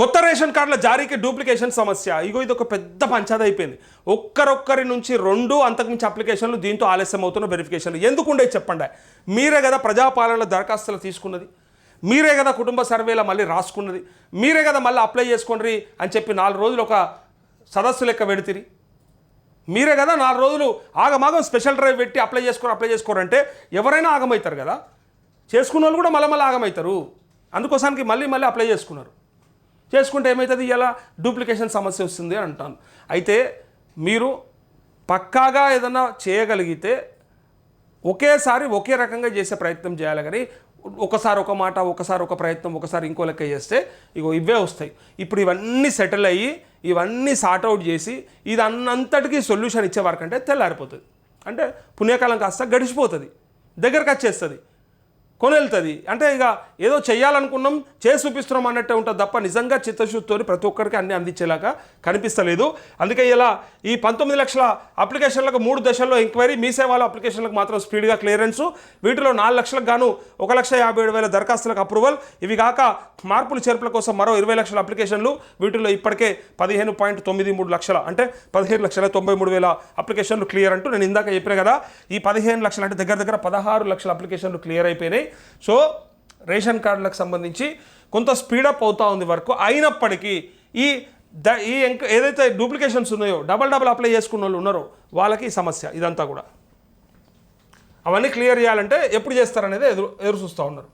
కొత్త రేషన్ కార్డుల జారీకి డూప్లికేషన్ సమస్య. ఇగో ఇది ఒక పెద్ద పంచాయతీ అయిపోయింది. ఒక్కరొక్కరి నుంచి రెండు అంతకుమించి అప్లికేషన్లు దీంతో ఆలస్యం అవుతున్న వెరిఫికేషన్లు ఎందుకు ఉండే చెప్పండి? మీరే కదా ప్రజాపాలనల దరఖాస్తులు తీసుకున్నది. మీరే కదా కుటుంబ సర్వేలో మళ్ళీ రాసుకున్నది. మీరే కదా మళ్ళీ అప్లై చేసుకోండి అని చెప్పి నాలుగు రోజులు ఒక సదస్సు లెక్క పెడితిరి. మీరే కదా నాలుగు రోజులు ఆగమాగం స్పెషల్ డ్రైవ్ పెట్టి అప్లై చేసుకోరు అప్లై చేసుకోరంటే ఎవరైనా ఆగమవుతారు కదా. చేసుకున్న వాళ్ళు కూడా మళ్ళీ మళ్ళీ ఆగమవుతారు అందుకోసానికి మళ్ళీ మళ్ళీ అప్లై చేసుకున్నారు. చేసుకుంటే ఏమవుతుంది ఇలా డూప్లికేషన్ సమస్య వస్తుంది అని అంటాను. అయితే మీరు పక్కాగా ఏదైనా చేయగలిగితే ఒకేసారి ఒకే రకంగా చేసే ప్రయత్నం చేయాలి కానీ ఒకసారి ఒక మాట ఒకసారి ఒక ప్రయత్నం ఒకసారి ఇంకో లెక్క చేస్తే ఇగో ఇవే వస్తాయి. ఇప్పుడు ఇవన్నీ సెటిల్ అయ్యి ఇవన్నీ సార్ట్అవుట్ చేసి ఇది అన్నంతటికీ సొల్యూషన్ ఇచ్చే వరకు తెల్లారిపోతుంది. అంటే పుణ్యకాలం కాస్త గడిచిపోతుంది. దగ్గరకు వచ్చేస్తుంది. కొనెళ్తుంది. అంటే ఇక ఏదో చేయాలనుకున్నాం చేసి చూపిస్తున్నాం అన్నట్టే ఉంటుంది తప్ప నిజంగా చిత్తశుద్ధితో ప్రతి ఒక్కరికి అన్ని అందించేలాగా కనిపిస్తలేదు. అందుకే ఇలా ఈ పంతొమ్మిది లక్షల అప్లికేషన్లకు మూడు దశల్లో ఎంక్వైరీ మీ సేవల అప్లికేషన్లకు మాత్రం స్పీడ్గా క్లియరెన్స్. వీటిలో నాలుగు లక్షలకు గాను ఒక లక్ష యాభై ఏడు వేల దరఖాస్తులకు అప్రూవల్. ఇవి కాక మార్పులు చేర్పుల కోసం మరో ఇరవై లక్షల అప్లికేషన్లు. వీటిలో ఇప్పటికే పదిహేను పాయింట్ తొమ్మిది మూడు లక్షల అంటే పదిహేను లక్షల తొంభై మూడు వేల అప్లికేషన్లు క్లియర్ అంటూ నేను ఇందాక చెప్పిన కదా. ఈ పదిహేను లక్షలు అంటే దగ్గర దగ్గర పదహారు లక్షల అప్లికేషన్లు క్లియర్ అయిపోయినాయి. సో రేషన్ కార్డులకు సంబంధించి కొంత స్పీడప్ అవుతా ఉంది వరకు అయినప్పటికీ ఈ ద ఈ ఎంక ఏదైతే డూప్లికేషన్స్ ఉన్నాయో డబల్ డబల్ అప్లై చేసుకున్న వాళ్ళు ఉన్నారో వాళ్ళకి సమస్య ఇదంతా కూడా. అవన్నీ క్లియర్ చేయాలంటే ఎప్పుడు చేస్తారనేది ఎదురు ఎదురు చూస్తూ ఉన్నారు.